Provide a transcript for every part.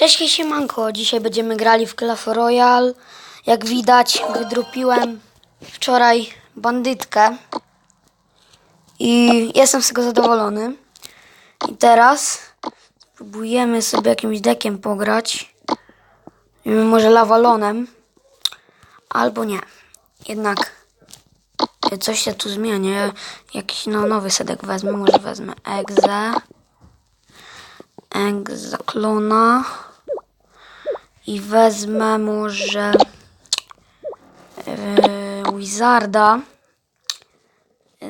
Cześć, siemanko. Dzisiaj będziemy grali w Clash Royale. Jak widać, wydrupiłem wczoraj bandytkę. I jestem z tego zadowolony. I teraz spróbujemy sobie jakimś dekiem pograć. Może lawalonem. Albo nie. Jednak coś się tu zmieni. Jakiś no, nowy sedek wezmę. Może wezmę Egze. Egza klona. I wezmę może yy, Wizarda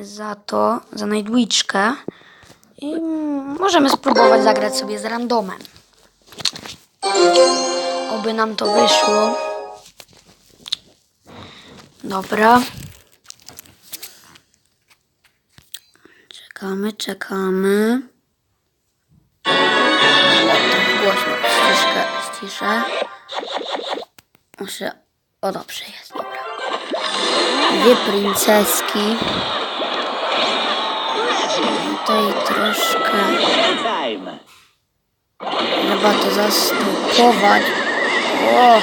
za to, za Nightwitchkę. I możemy spróbować zagrać sobie z randomem. Oby nam to wyszło. Dobra. Czekamy, czekamy. Głośno, ściszkę, ściszę. Muszę... O, dobrze jest, dobra. Dwie princeski. Tutaj troszkę... Trzeba to zastopować. O!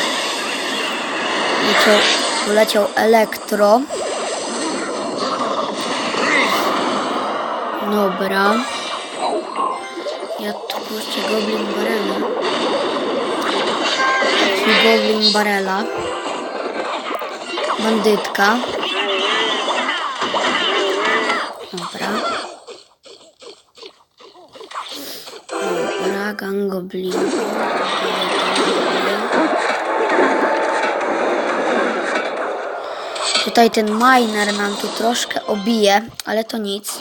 Leciał, poleciał elektro. Dobra. Ja tu puszczę Goblin Barela. Goblin Barela. Bandytka. Dobra. Dobra, gang Goblin. Tutaj ten miner nam tu troszkę obije, ale to nic.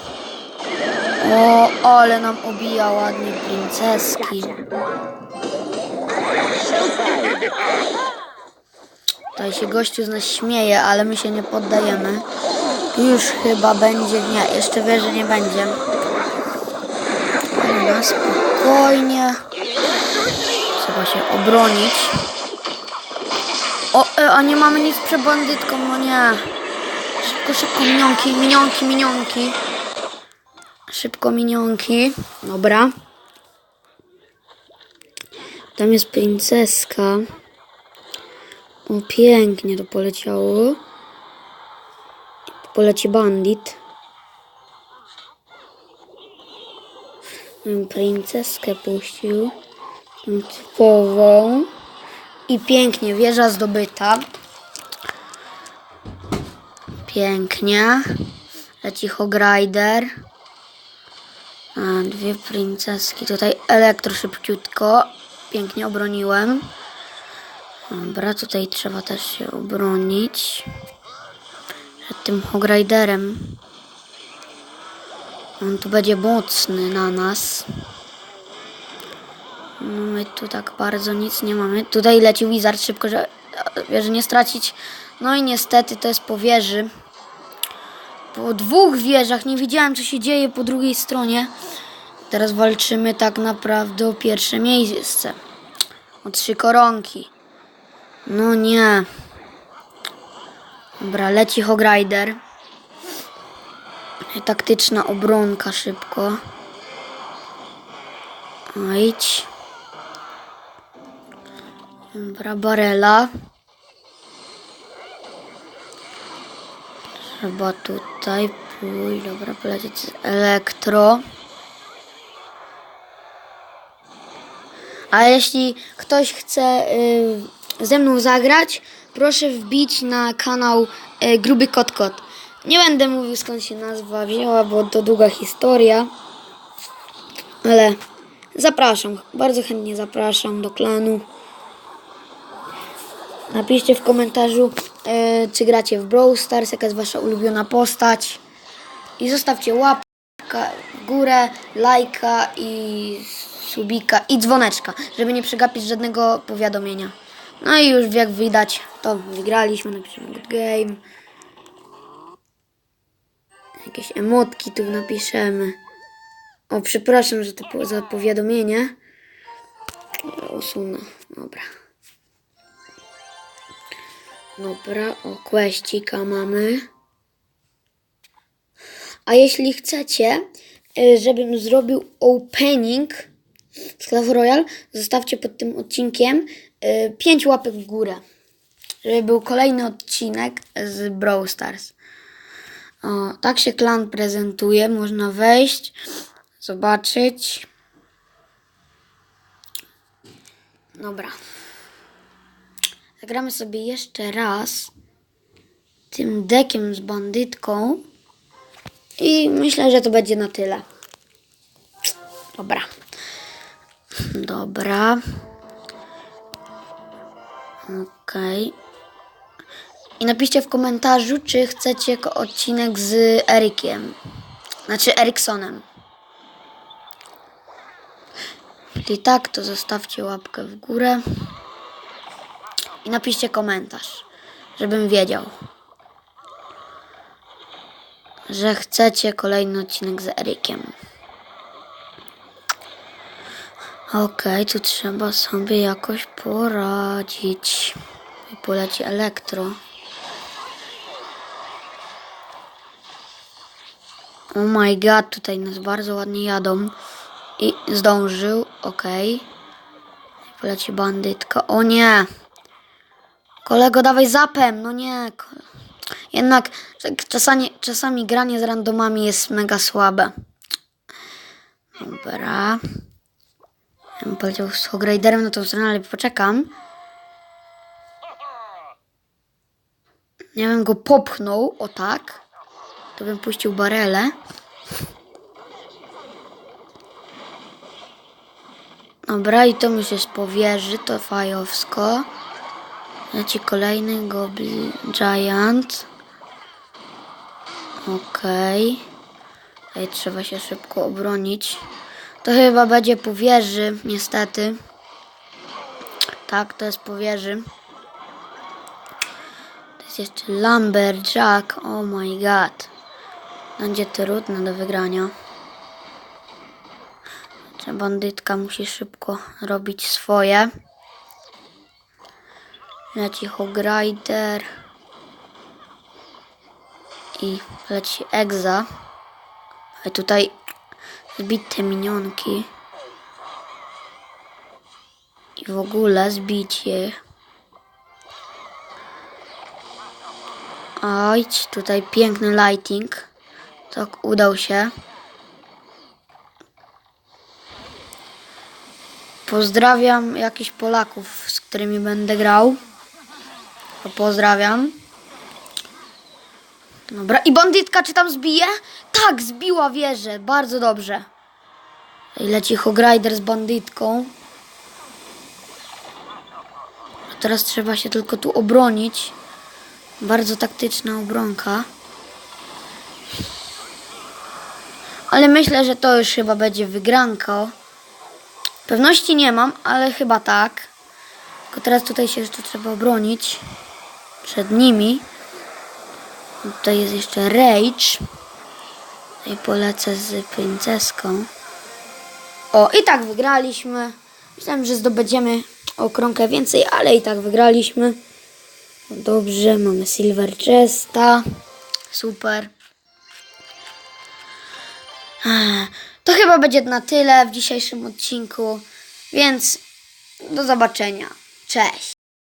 O, ale nam obija ładnie princeski. Tutaj się gościu z nas śmieje, ale my się nie poddajemy. Już chyba będzie, nie, jeszcze wie, że nie będzie. Ale spokojnie. Trzeba się obronić. O, e, a nie mamy nic przed bandytką, no nie. Szybko, szybko, minionki, minionki, minionki. Szybko minionki. Dobra. Tam jest princeska. O, pięknie to poleciało. Poleci bandit. Princeskę puścił. Typową. I pięknie, wieża zdobyta. Pięknie. Leci Hogrider. A, Dwie princeski. Tutaj elektro szybciutko. Pięknie obroniłem. Dobra, tutaj trzeba też się obronić. Przed tym Hogriderem. On tu będzie mocny na nas. No my tu tak bardzo nic nie mamy. Tutaj leci Wizard szybko, że wieży nie stracić. No i niestety to jest po wieży. Po dwóch wieżach. Nie widziałem co się dzieje po drugiej stronie. Teraz walczymy tak naprawdę o pierwsze miejsce. O trzy koronki. No nie. Dobra, leci Hogrider. Taktyczna obronka szybko. A, idź. Dobra, Barela. Trzeba tutaj pójść. Dobra, polecieć z elektro. A jeśli ktoś chce y, ze mną zagrać, proszę wbić na kanał y, Gruby Kot Kot. Nie będę mówił skąd się nazwa wzięła, bo to długa historia. Ale zapraszam, bardzo chętnie zapraszam do klanu. Napiszcie w komentarzu, e, czy gracie w Brawl Stars, jaka jest wasza ulubiona postać. I zostawcie łapkę w górę, lajka i subika i dzwoneczka, żeby nie przegapić żadnego powiadomienia. No i już jak widać, to wygraliśmy, napiszemy good game. Jakieś emotki tu napiszemy. O, przepraszam, że to po- za powiadomienie. Usunę. Dobra. Dobra, o, questika mamy. A jeśli chcecie, y, żebym zrobił opening w Clash Royale, zostawcie pod tym odcinkiem 5 łapek w górę. Żeby był kolejny odcinek z Brawl Stars. O, tak się klan prezentuje. Można wejść, zobaczyć. Dobra. Zagramy sobie jeszcze raz tym dekiem z bandytką. I myślę, że to będzie na tyle. Dobra. Dobra. Okej. I napiszcie w komentarzu, czy chcecie ko- odcinek z Erykiem. Znaczy Eriksonem. Jeśli tak, to zostawcie łapkę w górę. I napiszcie komentarz, żebym wiedział, że chcecie kolejny odcinek z Erykiem. Okej, tu trzeba sobie jakoś poradzić. I poleci elektro. Oh my god, tutaj nas bardzo ładnie jadą. I zdążył, okej. Poleci bandytka. O nie! Kolego, dawaj zapem, no nie. Jednak czasami, czasami granie z randomami jest mega słabe. Dobra. Bym poleciał z Hogriderem na tą stronę, ale poczekam. Ja bym go popchnął, o tak. To bym puścił barele. Dobra, i to mi się spowierzy, to fajowsko. Leci kolejny Goblin Giant. Okej. Tutaj trzeba się szybko obronić. To chyba będzie po wieży, niestety. Tak, to jest po wieży. To jest jeszcze Lumberjack. Oh my god. Będzie trudne do wygrania. Czy bandytka musi szybko robić swoje. Leci Hogrider. I leci Egza. A tutaj zbite minionki. I w ogóle zbicie. Oj, tutaj piękny lighting. Tak, udał się. Pozdrawiam jakichś Polaków, z którymi będę grał. Pozdrawiam. Dobra, i bandytka czy tam zbije? Tak, zbiła wieżę, bardzo dobrze. I leci Hogrider z bandytką. A teraz trzeba się tylko tu obronić. Bardzo taktyczna obronka. Ale myślę, że to już chyba będzie wygranko. Pewności nie mam, ale chyba tak. Tylko teraz tutaj się jeszcze trzeba obronić przed nimi. Tutaj jest jeszcze Rage. I polecę z princeską. O, i tak wygraliśmy. Myślałem, że zdobędziemy o krąkę więcej, ale i tak wygraliśmy. Dobrze, mamy Silver Chesta. Super. To chyba będzie na tyle w dzisiejszym odcinku, więc do zobaczenia. Cześć.